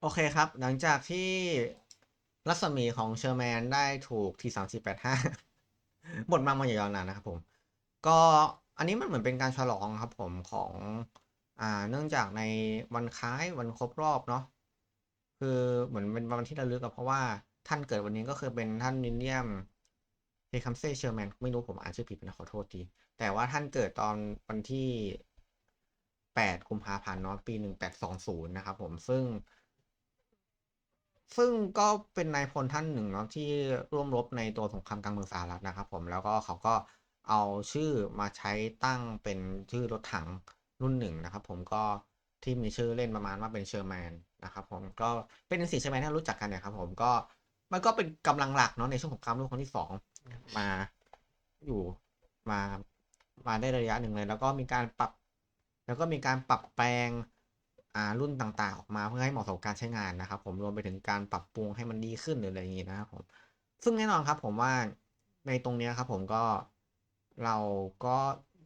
โอเคครับ หลังจากที่รัศมีของเชอร์แมนได้ถูกทีสามสี่แปดห้าหมดมามาอย่างยาวนานนะครับผม ก็อันนี้มันเหมือนเป็นการฉลองครับผมของอ่าเนื่องจากในวันคล้ายวันครบรอบเนาะคือเหมือนเป็นวันที่ระลึกอะเพราะว่าท่านเกิดวันนี้ก็คือเป็นท่านวิลเลียมเฮคัมเซ่เชอร์แมนไม่รู้ผมอ่านชื่อผิดนะขอโทษทีแต่ว่าท่านเกิดตอนวันที่แปดกุมภาพันธ์เนาะปีหนึ่งแปดสองศูนย์นะครับผมซึ่ง ซึ่งก็เป็นนายพลท่านหนึ่งเนาะที่ร่วมรบในตัวสงครามกลางเมืองสหรัฐนะครับ ผมแล้วก็เขาก็เอาชื่อมาใช้ตั้งเป็นชื่อรถถังรุ่นหนึ่งนะครับ ผมก็ที่มีชื่อเล่นประมาณว่าเป็นเชอร์แมนนะครับ ผมก็เป็นสีเชอร์แมนที่เรารู้จักกันเนี่ยครับ ผมก็มันก็เป็นกำลังหลักเนาะในช่วงสงครามโลกครั้งที่สองมาอยู่มามาได้ระยะหนึ่งเลย แล้วก็มีการปรับ แล้วก็มีการปรับแปลง รุ่นต่างๆ ออกมาเพื่อให้เหมาะสมกับการใช้งานนะครับ ผมรวมไปถึงการปรับปรุงให้มันดีขึ้นหรืออะไรอย่างนี้นะครับผมซึ่งแน่นอนครับผมว่าในตรงนี้ครับผมก็เราก็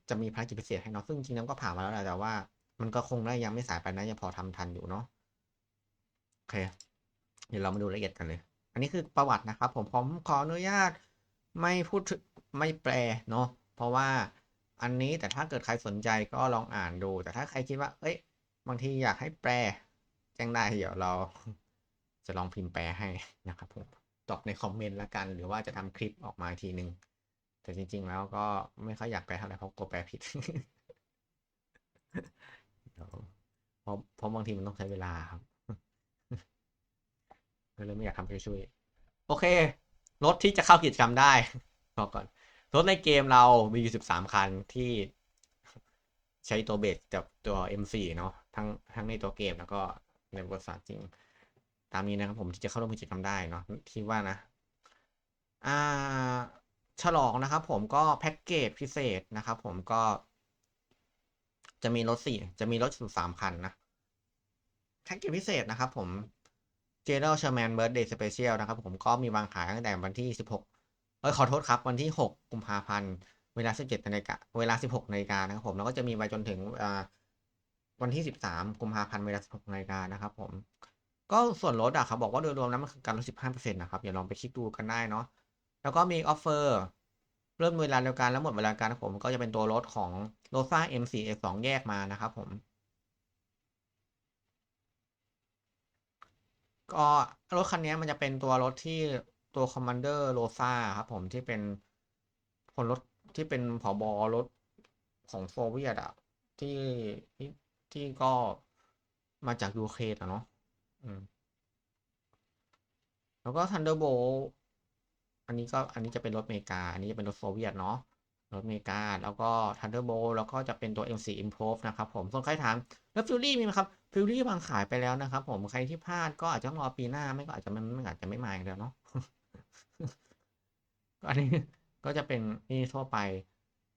จะมีภารกิจพิเศษให้เนาะซึ่งจริงๆก็ผ่านมาแล้วแหละแต่ว่า มันก็คงได้ยังไม่สายไปนะยังพอทำทันอยู่เนาะโอเค เดี๋ยวเรามาดูรายละเอียดกันเลย อันนี้คือประวัตินะครับ ผมผมขออนุญาตไม่พูดถึงไม่แปลเนาะเพราะว่าอันนี้แต่ถ้าเกิดใครสนใจก็ลองอ่านดู แต่ถ้าใครคิดว่า เอ้ย บางทีอยากให้แปลแจ้งได้เดี๋ยวเราจะลองพิมพ์แปลให้นะครับผมตอบในคอมเมนต์ละกัน หรือว่าจะทำคลิปออกมาทีนึง แต่จริง ๆ แล้วก็ไม่ค่อยอยากแปลเท่าไหร่เพราะกลัวแปลผิดเพราะเพราะบางทีมันต้องใช้เวลาครับก็เลยไม่อยากทำช่วยๆโอเค รถที่จะเข้ากิจกรรมได้บอกก่อน รถในเกมเรามีอยู่สิบสามคันที่ ใช้ตัวเบสกับตัว M4 เนาะทั้งทั้งในตัวเกมแล้วก็ในบทสารจริง ตามนี้นะครับผมที่จะเข้าร่วมกิจกรรมได้เนาะคิดว่านะอ่าฉลองนะครับผมก็แพ็กเกจพิเศษนะครับผมก็ จะมีรถสี่จะมีรถอยู่สามคันนะแพ็กเกจพิเศษนะครับผม g e n e r a l Sherman Birthday Special นะครับผมก็มีวางขายตั้งแต่วันที่16เอ้ยขอโทษครับ วันที่6กุมภาพันธ์ เวลา 17นาฬิกาเวลา 16นาฬิกานะครับผมแล้วก็จะมีไปจนถึงวันที่ 13กุมภาพันธ์เวลา 16นาฬิกานะครับผมก็ส่วนลดอะครับบอกว่าโดยรวมแล้วมันคือการลด 15%นะครับอย่าลองไปคลิกดูกันได้เนาะแล้วก็มีออฟเฟอร์เริ่มเวลาเดียวกันแล้วหมดเวลาการนะครับผมก็จะเป็นตัวรถของ r o s a M4 S2 แยกมานะครับผมก็รถคันนี้มันจะเป็นตัวรถที่ตัว Commander Rosa ครับผมที่เป็นคนรถ ที่เป็นผอบอรถของโซเวียตอะที่ที่ที่ก็มาจากยูเครนอะเนาะแล้วก็ Thunderbolt อันนี้ก็อันนี้จะเป็นรถอเมริกา อันนี้จะเป็นรถโซเวียตเนาะรถอเมริกา แล้วก็ Thunderbolt แล้วก็จะเป็นตัว M4 Improve นะครับผมส่วนใครถามแล้ว Fury มีไหมครับ Fury วางขายไปแล้วนะครับผมใครที่พลาดก็อาจจะรอปีหน้าไม่ก็อาจจะไม่ไม่อาจจะไม่มาอีกแล้วเนาะก็อันนี้ ก็จะเป็นนี่ทั่วไป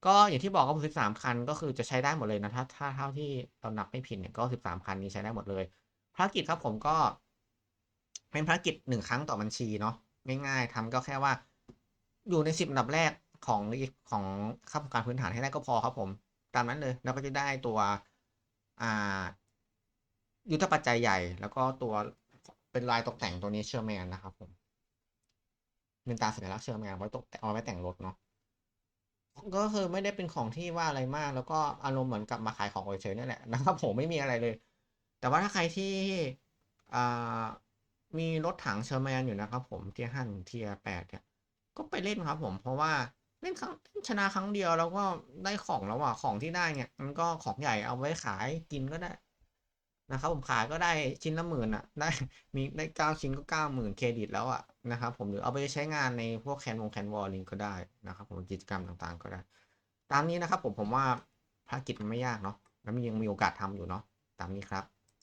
ก็อย่างที่บอกก็สิบสามคันก็คือจะใช้ได้หมดเลยนะถ้าถ้าเท่าที่เรานับไม่ผิดเนี่ยก็สิบสามคันนี้ใช้ได้หมดเลยภารกิจครับผมก็ เป็นภารกิจหนึ่งครั้งต่อบัญชีเนาะง่ายๆทำก็แค่ว่า อยู่ในสิบอันดับแรกของของข้าราชการพื้นฐานให้ได้ก็พอครับผม ตามนั้นเลยแล้วก็จะได้ตัวอ่ายุทธปัจจัยใหญ่ แล้วก็ตัวเป็นลายตกแต่งตัวนี้เชอร์แมนนะครับผม เป็นตาสัญลักษณ์เชอร์แมนไว้ตกแต่งเอาไว้แต่งรถเนาะก็คือไม่ได้เป็นของที่ว่าอะไรมาก แล้วก็อารมณ์เหมือนกับมาขายของเฉยๆนี่แหละนะครับ ผมไม่มีอะไรเลย แต่ว่าถ้าใครที่มีรถถังเชอร์แมนอยู่นะครับ ผมเทียห้าเทียแปดเนี่ยก็ไปเล่นครับ ผมเพราะว่าเล่นครั้งชนะครั้งเดียวแล้วก็ได้ของแล้วอะของที่ได้เนี่ยมันก็ของใหญ่เอาไว้ขายกินก็ได้นะครับผมขายก็ได้ชิ้นละหมื่นอะ ได้มีได้เก้าชิ้นก็เก้าหมื่นเครดิตแล้วอะ นะครับผมหรือเอาไปใช้งานในพวกแคนวงแคนวอลลิงก็ได้นะครับผมกิจกรรมต่างๆก็ได้ ตามนี้นะครับผมผมว่าภารกิจมันไม่ยากเนาะแล้วมันยังมีโอกาสทำอยู่เนาะตามนี้ครับ